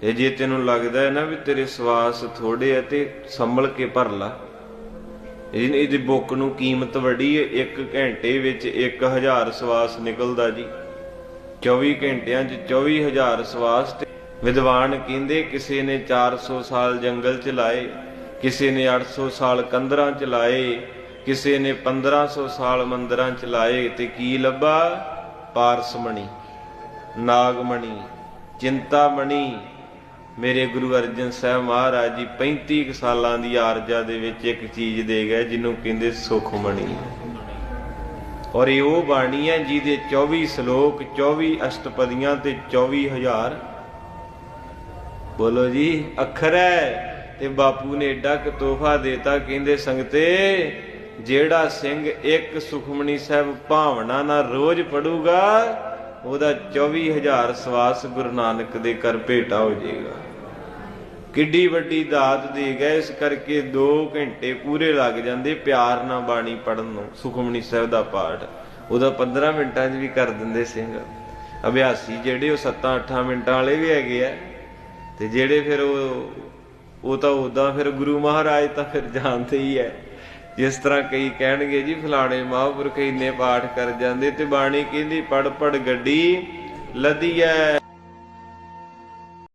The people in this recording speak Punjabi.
ਤੇ ਜੇ ਤੈਨੂੰ ਲੱਗਦਾ ਹੈ ਨਾ ਵੀ ਤੇਰੇ ਸਵਾਸ ਥੋੜੇ ਆ ਤੇ ਸੰਭਲ ਕੇ ਭਰ ਲਾ। ਇਹਦੀ ਬੁੱਕ ਨੂੰ ਕੀਮਤ ਵੱਡੀ ਹੈ 1 ਘੰਟੇ ਵਿੱਚ 1000 ਸਵਾਸ ਨਿਕਲਦਾ ਜੀ। 24 ਘੰਟਿਆਂ 'ਚ 24000 ਸਵਾਸ ਤੇ ਵਿਦਵਾਨ ਕਹਿੰਦੇ, ਕਿਸੇ ਨੇ 400 ਸਾਲ ਜੰਗਲ ਚ ਲਾਏ, ਕਿਸੇ ਨੇ 800 ਸਾਲ ਕੰਦਰਾਂ ਚ ਲਾਏ, ਕਿਸੇ ਨੇ 1500 ਸਾਲ ਮੰਦਰਾਂ ਚ ਲਾਏ ਤੇ ਕੀ ਲੱਭਾ? ਪਾਰਸਮਣੀ ਨਾਗਮਣੀ ਚਿੰਤਾਮਣੀ ਮੇਰੇ ਗੁਰੂ ਅਰਜਨ ਸਾਹਿਬ ਮਹਾਰਾਜ ਜੀ 35 ਕੁ ਸਾਲਾਂ ਦੀ ਆਰਜਾ ਦੇ ਵਿੱਚ ਇੱਕ ਚੀਜ਼ ਦੇ ਗਏ, ਜਿਹਨੂੰ ਕਹਿੰਦੇ ਸੁਖਮਣੀ ਔਰ ਇਹ ਉਹ ਬਾਣੀ ਹੈ ਜਿਹਦੇ 24 ਸ਼ਲੋਕ 24 ਅਸ਼ਟਪਦੀਆਂ ਤੇ 24000 ਬੋਲੋ ਜੀ, ਅੱਖਰ ਹੈ ਤੇ ਬਾਪੂ ਨੇ ਏਡਾ ਕੁ ਤੋਹਫਾ ਦੇਤਾ, ਕਹਿੰਦੇ ਸੰਗਤੇ, ਜਿਹੜਾ ਸਿੰਘ ਇੱਕ ਸੁਖਮਣੀ ਸਾਹਿਬ ਭਾਵਨਾ ਨਾਲ ਰੋਜ਼ ਪੜੂਗਾ ਉਹਦਾ 24000 ਸਵਾਸ ਗੁਰੂ ਨਾਨਕ ਦੇ ਕਰ ਭੇਟਾ ਹੋ ਜਾਏਗਾ। ਕਿੱਡੀ ਵੱਡੀ ਦਾਤ ਦੇ ਗਏ ਇਸ ਕਰਕੇ 2 ਘੰਟੇ ਪੂਰੇ ਲੱਗ ਜਾਂਦੇ ਪਿਆਰ ਨਾਲ ਬਾਣੀ ਪੜਨ ਨੂੰ, ਸੁਖਮਨੀ ਸਾਹਿਬ ਦਾ ਪਾਠ। ਉਹਦਾ 15 ਮਿੰਟਾਂ 'ਚ ਵੀ ਕਰ ਦਿੰਦੇ ਸਿੰਘ। ਅਭਿਆਸੀ ਜਿਹੜੇ ਉਹ 7-8 ਮਿੰਟਾਂ ਵਾਲੇ ਵੀ ਹੈਗੇ ਆ, ਤੇ ਜਿਹੜੇ ਫਿਰ ਉਹ ਉਹ ਤਾਂ ਉਦਾਂ ਫਿਰ ਗੁਰੂ ਮਹਾਰਾਜ ਤਾਂ ਫਿਰ ਜਾਣਦੇ ਹੀ ਹੈ ਜਿਸ ਤਰ੍ਹਾਂ ਕਈ ਕਹਿਣਗੇ ਜੀ, ਫਲਾਣੇ ਮਹਾਂਪੁਰਖ ਇੰਨੇ ਪਾਠ ਕਰ ਜਾਂਦੇ ਤੇ ਬਾਣੀ ਕਹਿੰਦੀ ਪੜ ਪੜ ਗੱਡੀ ਲਦੀ ਐ।